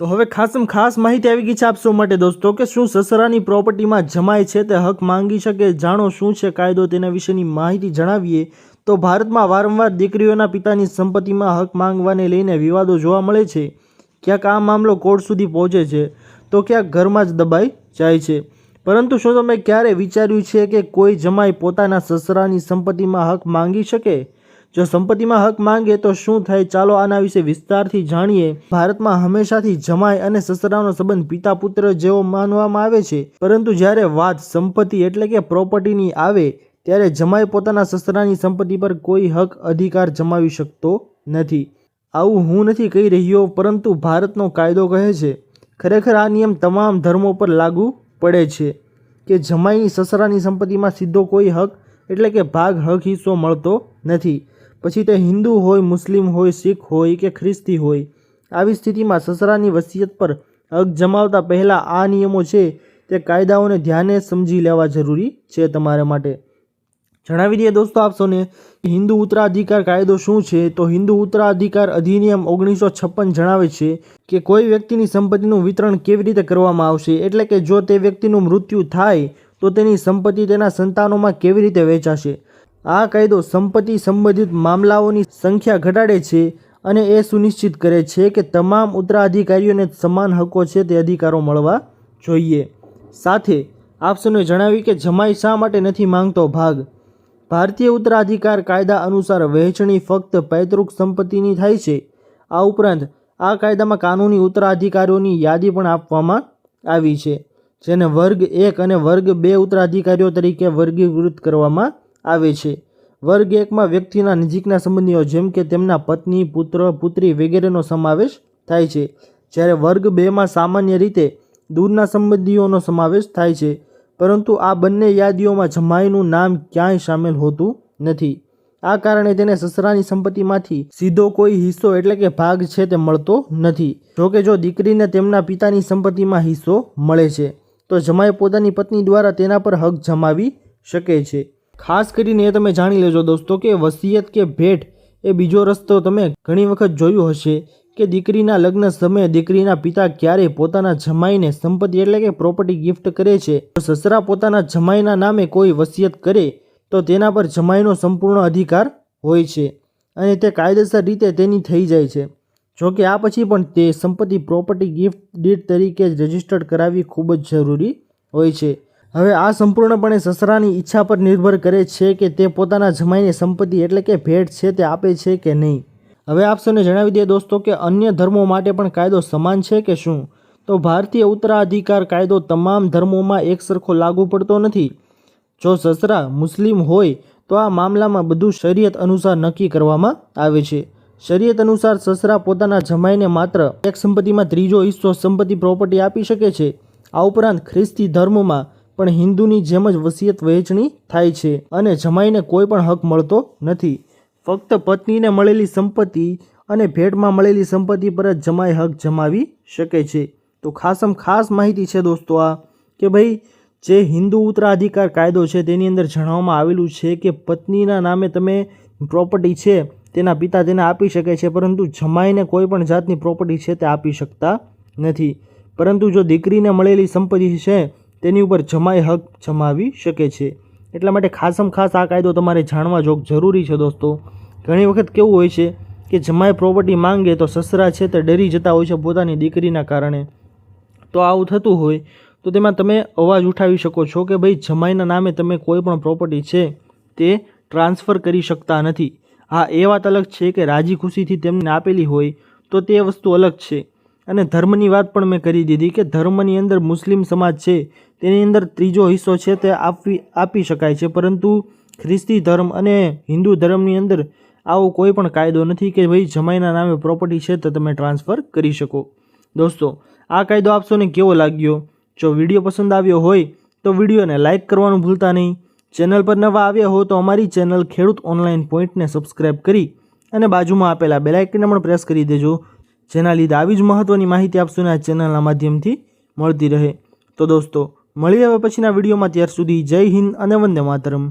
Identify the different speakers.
Speaker 1: તો હવે ખાસમ ખાસ માહિતી આવી ગઈ છે આપશો માટે દોસ્તો કે શું સસરાની પ્રોપર્ટીમાં જમાય છે તે હક માંગી શકે, જાણો શું છે કાયદો તેના વિશેની માહિતી જણાવીએ. તો ભારતમાં વારંવાર દીકરીઓના પિતાની સંપત્તિમાં હક માંગવાને લઈને વિવાદો જોવા મળે છે. ક્યાંક આ મામલો કોર્ટ સુધી પહોંચે છે, તો ક્યાંક ઘરમાં જ દબાઈ જાય છે. પરંતુ શું તમે ક્યારે વિચાર્યું છે કે કોઈ જમાઈ પોતાના સસરાની સંપત્તિમાં હક માંગી શકે? જો સંપત્તિમાં હક માંગે તો શું થાય? ચાલો આના વિશે વિસ્તારથી જાણીએ. ભારતમાં હંમેશાથી જમાઈ અને સસરાનો સંબંધ પિતા પુત્ર જેવો માનવામાં આવે છે. પરંતુ જ્યારે વાત સંપત્તિ એટલે કે પ્રોપર્ટીની આવે, ત્યારે જમાઈ પોતાના સસરાની સંપત્તિ પર કોઈ હક અધિકાર જમાવી શકતો નથી. આવું હું નથી કહી રહ્યો, પરંતુ ભારતનો કાયદો કહે છે, ખરેખર આ નિયમ તમામ ધર્મો પર લાગુ પડે છે, કે જમાઈની સસરાની સંપત્તિમાં સીધો કોઈ હક એટલે કે ભાગ હક હિસ્સો મળતો નથી. પછી તે હિન્દુ હોય, મુસ્લિમ હોય, શીખ હોય કે ખ્રિસ્તી હોય, આવી સ્થિતિમાં સસરાની વસિયત પર હક જમાવતા પહેલાં આ નિયમો છે તે કાયદાઓને ધ્યાને સમજી લેવા જરૂરી છે તમારા માટે. જણાવી દઈએ દોસ્તો આપ સૌને હિન્દુ ઉત્તરાધિકાર કાયદો શું છે? તો હિન્દુ ઉત્તરાધિકાર અધિનિયમ ઓગણીસો છપ્પન જણાવે છે કે કોઈ વ્યક્તિની સંપત્તિનું વિતરણ કેવી રીતે કરવામાં આવશે? એટલે કે જો તે વ્યક્તિનું મૃત્યુ થાય, તો તેની સંપત્તિ તેના સંતાનોમાં કેવી રીતે વેચાશે? આ કાયદો સંપત્તિ સંબંધિત મામલાઓની સંખ્યા ઘટાડે છે અને એ સુનિશ્ચિત કરે છે કે તમામ ઉત્તરાધિકારીઓને સમાન હકો છે તે અધિકારો મળવા જોઈએ. સાથે આપસોને જણાવ્યું કે જમાઈ શા માટે નથી માંગતો ભાગ? ભારતીય ઉત્તરાધિકાર કાયદા અનુસાર વહેંચણી ફક્ત પૈતૃક સંપત્તિની થાય છે. આ ઉપરાંત આ કાયદામાં કાનૂની ઉત્તરાધિકારીઓની યાદી પણ આપવામાં આવી છે, જેને વર્ગ એક અને વર્ગ બે ઉત્તરાધિકારીઓ તરીકે વર્ગીકૃત કરવામાં આવે છે. વર્ગ એકમાં વ્યક્તિના નજીકના સંબંધીઓ જેમ કે તેમના પત્ની, પુત્ર, પુત્રી વગેરેનો સમાવેશ થાય છે. જ્યારે વર્ગ બેમાં સામાન્ય રીતે દૂરના સંબંધીઓનો સમાવેશ થાય છે. પરંતુ આ બંને યાદીઓમાં જમાઈનું નામ ક્યાંય સામેલ હોતું નથી. આ કારણે તેને સસરાની સંપત્તિમાંથી સીધો કોઈ હિસ્સો એટલે કે ભાગ છે તે મળતો નથી. જોકે જો દીકરીને તેમના પિતાની સંપત્તિમાં હિસ્સો મળે છે, તો જમાઈ પોતાની પત્ની દ્વારા તેના પર હક જમાવી શકે છે. ખાસ કરીને એ તમે જાણી લેજો દોસ્તો કે વસિયત કે ભેટ એ બીજો રસ્તો તમે ઘણી વખત જોયું હશે કે દીકરીના લગ્ન સમયે દીકરીના પિતા ક્યારેય પોતાના જમાઈને સંપત્તિ એટલે કે પ્રોપર્ટી ગિફ્ટ કરે છે. સસરા પોતાના જમાઈના નામે કોઈ વસિયત કરે, તો તેના પર જમાઈનો સંપૂર્ણ અધિકાર હોય છે અને તે કાયદેસર રીતે તેની થઈ જાય છે. જોકે આ પછી પણ તે સંપત્તિ પ્રોપર્ટી ગિફ્ટ ડીડ તરીકે રજિસ્ટર્ડ કરાવવી ખૂબ જ જરૂરી હોય છે. હવે આ સંપૂર્ણપણે સસરાની ઈચ્છા પર નિર્ભર કરે છે કે તે પોતાના જમાઈને સંપત્તિ એટલે કે ભેટ છે તે આપે છે કે નહીં. હવે આપ જણાવી દઈએ દોસ્તો કે અન્ય ધર્મો માટે પણ કાયદો સમાન છે કે શું? તો ભારતીય ઉત્તરાધિકાર કાયદો તમામ ધર્મોમાં એક સરખો લાગુ પડતો નથી. જો સસરા મુસ્લિમ હોય, તો આ મામલામાં બધું શરીયત અનુસાર નક્કી કરવામાં આવે છે. શરીયત અનુસાર સસરા પોતાના જમાઈને માત્ર એક સંપત્તિમાં ત્રીજો હિસ્સો સંપત્તિ પ્રોપર્ટી આપી શકે છે. આ ઉપરાંત ખ્રિસ્તી ધર્મમાં પણ હિન્દુની જેમ જ વસિયત વહેંચણી થાય છે અને જમાઈને કોઈ પણ હક મળતો નથી. ફક્ત પત્નીને મળેલી સંપત્તિ અને ભેટમાં મળેલી સંપત્તિ પર જ જમાઈ હક જમાવી શકે છે. તો ખાસમ ખાસ માહિતી છે દોસ્તો આ, કે ભાઈ, જે હિન્દુ ઉત્તરાધિકાર કાયદો છે તેની અંદર જણાવવામાં આવેલું છે કે પત્નીના નામે તમે પ્રોપર્ટી છે તેના પિતા તેને આપી શકે છે, પરંતુ જમાઈને કોઈ પણ જાતની પ્રોપર્ટી છે તે આપી શકતા નથી. પરંતુ જો દીકરીને મળેલી સંપત્તિ છે તેની ઉપર જમાઈ હક જમાવી શકે છે. એટલા માટે ખાસમ ખાસ આ કાયદો તમારે જાણવા જોગ જરૂરી છે દોસ્તો. ઘણી વખત કેવું હોય છે કે જમાઈ પ્રોપર્ટી માંગે તો સસરા છે તે ડરી જતા હોય છે પોતાની દીકરીના કારણે. તો આવું થતું હોય તો તેમાં તમે અવાજ ઉઠાવી શકો છો કે ભાઈ જમાઈના નામે તમે કોઈ પણ પ્રોપર્ટી છે તે ટ્રાન્સફર કરી શકતા નથી. હા, એ વાત અલગ છે કે રાજી ખુશીથી તેમને આપેલી હોય તો તે વસ્તુ અલગ છે. અને ધર્મની વાત પણ મેં કરી દીધી કે ધર્મની અંદર મુસ્લિમ સમાજ છે, તેની અંદર ત્રીજો હિસ્સો છે તે આપવી, આપી શકાય છે. પરંતુ ખ્રિસ્તી ધર્મ અને હિન્દુ ધર્મની અંદર આવો કોઈ પણ કાયદો નથી કે ભાઈ જમાઈના નામે પ્રોપર્ટી છે તો તમે ટ્રાન્સફર કરી શકો. દોસ્તો, આ કાયદો આપશોને કેવો લાગ્યો? જો વીડિયો પસંદ આવ્યો હોય તો વિડીયોને લાઇક કરવાનું ભૂલતા નહીં. ચેનલ પર નવા આવ્યા હો તો અમારી ચેનલ ખેડૂત ઓનલાઈન પોઈન્ટને સબસ્ક્રાઇબ કરી અને બાજુમાં આપેલા બેલાઇકનને પણ પ્રેસ કરી દેજો. જેના લીધે આવી જ મહત્ત્વની માહિતી આપશું આ ચેનલના માધ્યમથી મળતી રહે. તો દોસ્તો, મળી હવે પછીના વિડીયોમાં, ત્યાર સુધી જય હિન્દ અને વંદે માતરમ.